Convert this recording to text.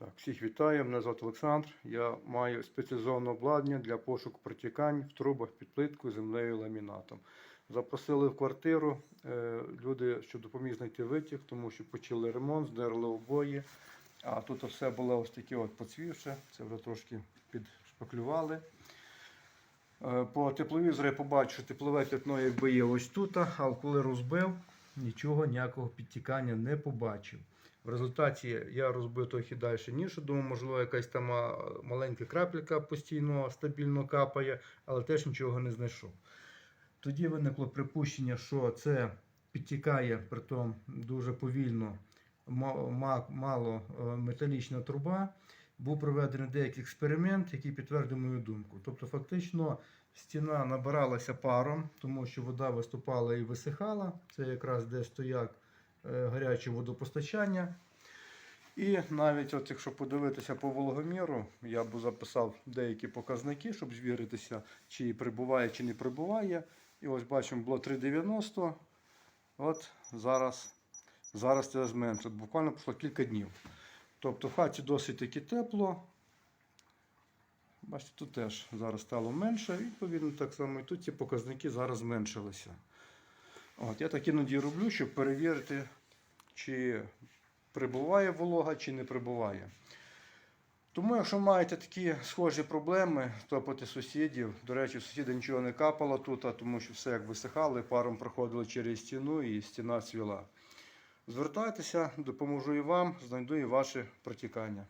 Так, всіх вітаю, мене звати Олександр. Я маю спеціалізоване обладнання для пошуку протікань в трубах під плиткою, землею і ламінатом. Запросили в квартиру е, люди, що допоміг знайти витяг, тому що почали ремонт, здерли обої. А тут все було ось таке от поцвівше, це вже трошки підшпаклювали. Е, По тепловізору я побачив, що теплове пятно якби є ось тут, а коли розбив, нічого, ніякого підтікання не побачив. В результаті я розбив трохи далі ніж. Думаю, можливо, якась там маленька крапелька постійно стабільно капає, але теж нічого не знайшов. Тоді виникло припущення, що це підтікає притом дуже повільно, ма- ма- мало е, металічна труба. Був проведений деякий експеримент, який підтвердив мою думку. Тобто, фактично, стіна набиралася паром, тому що вода виступала і висихала. Це якраз де стояк е, гаряче водопостачання. І навіть, от, якщо подивитися по вологоміру, я б записав деякі показники, щоб звіритися, чи прибуває, чи не прибуває. І ось бачимо, було 3,90. От зараз, зараз це зменшило. Буквально пройшло кілька днів. Тобто в хаті досить таки тепло. Бачите, тут теж зараз стало менше, відповідно, так само і тут ці показники зараз зменшилися. От, я так іноді роблю, щоб перевірити, чи прибуває волога, чи не прибуває. Тому, якщо маєте такі схожі проблеми, топити сусідів. До речі, сусіда нічого не капало тут, тому що все як висихало, паром проходило через стіну і стіна цвіла. Звертайтеся, допоможу і вам, знайду і ваші протікання.